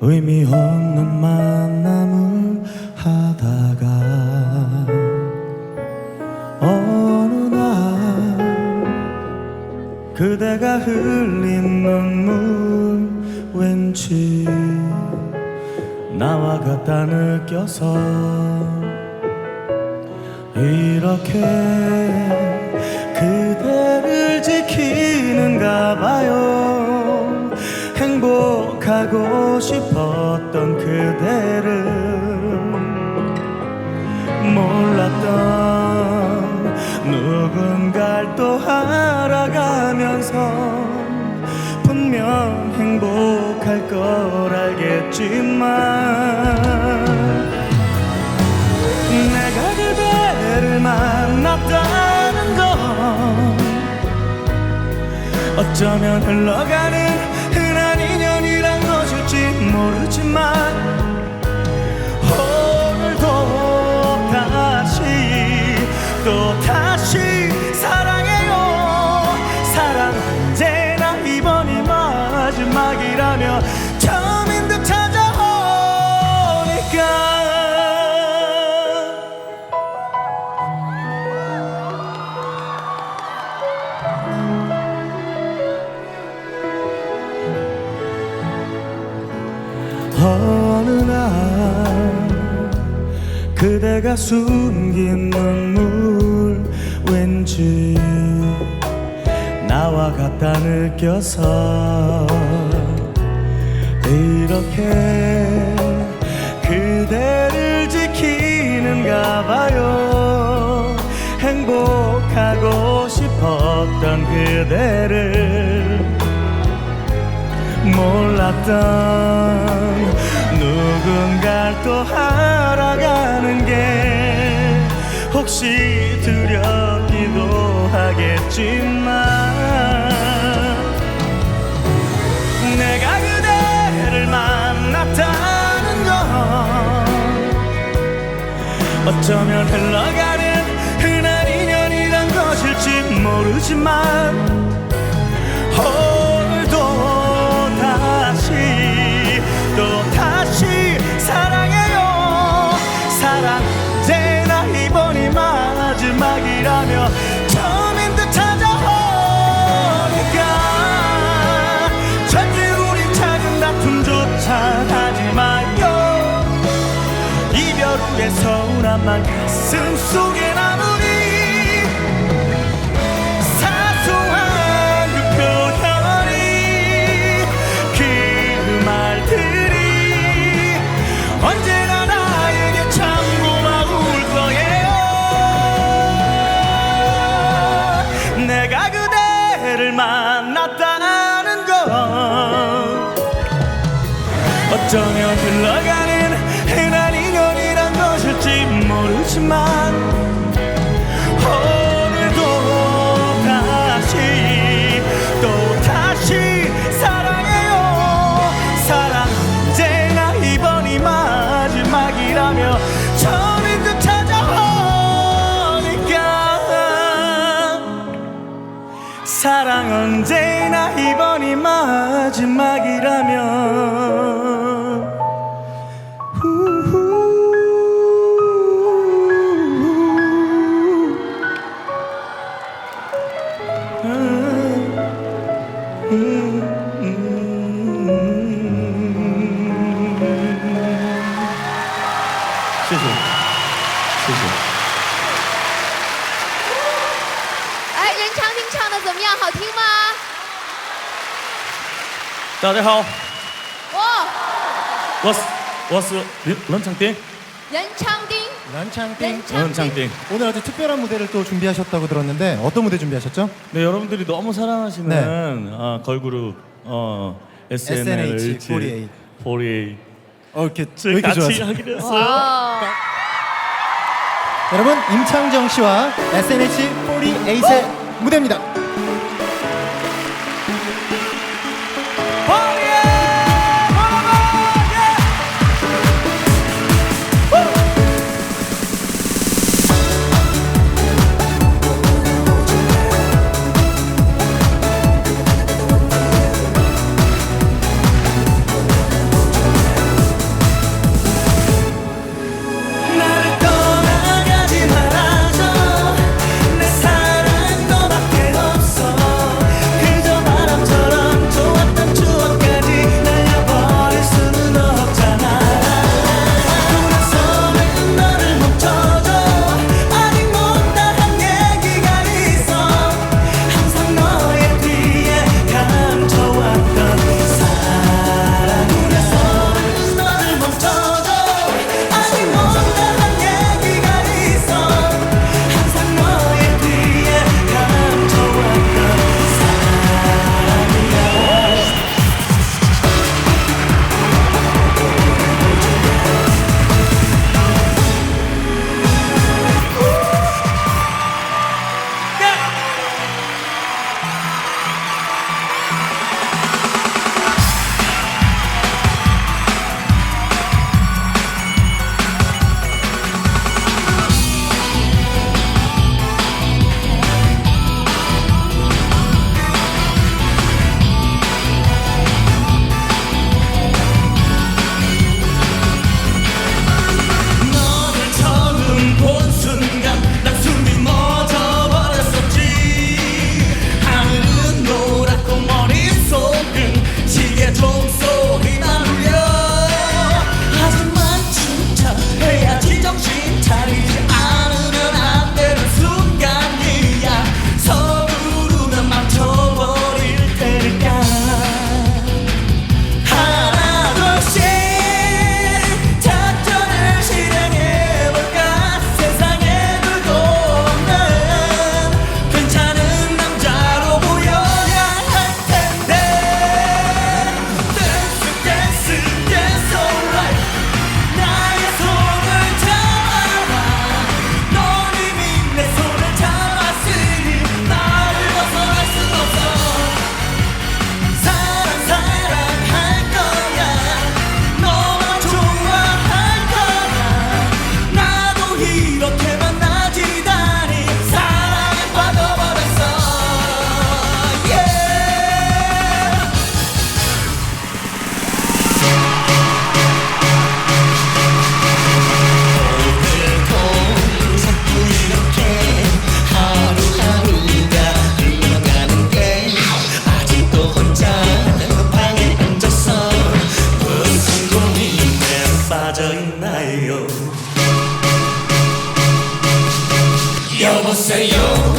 의미 없는 만남을 하다가 어느 날 그대가 흘린 눈물 왠지 나와 같다 느껴서 이렇게 그대를 지키는가 봐요 행복하고 싶었던 그대를 몰랐던 누군가를 또 알아가면서 분명 행복할 걸 알겠지만 내가 그대를 만났다는 건 어쩌면 흘러가는 어느 날 그대가 숨긴 눈물 왠지 나와 같다 느껴서 이렇게 그대를 지키는가 봐요. 행복하고 싶었던 그대를 몰랐던 누군가를 또 알아가는 게 혹시 두렵기도 하겠지만 내가 그대를 만났다는 건 어쩌면 흘러가는 흔한 인연이란 것일지 모르지만 서운함만 가슴 속에 남으니 사소한 그 표현이 그 말들이 언제나 나에게 참 고마울 거예요. 내가 그대를 만났다는 건 어쩌면 흘러가는 흔한 모르지만 오늘도 다시 또 다시 사랑해요. 사랑 언제나 이번이 마지막이라며 처음인 듯 찾아오니까. 사랑 언제나 이번이 마지막이라면 怎么样？好听吗？大家好，哇，我是我是任任长汀，任长汀， 란창땡 렌任长 창팅. 汀。 오늘 아주 특별한 무대를 또 준비하셨다고 들었는데 어떤 무대 준비하셨죠? 네, 여러분들이 너무 사랑하시는 네. 아, 걸그룹 어, SNH 48. 48. 어 이렇게 왜 저희 이렇게 같이 좋아하세요? 하기로 했어요. 와, 여러분 임창정 씨와 SNH48의 무대입니다. serio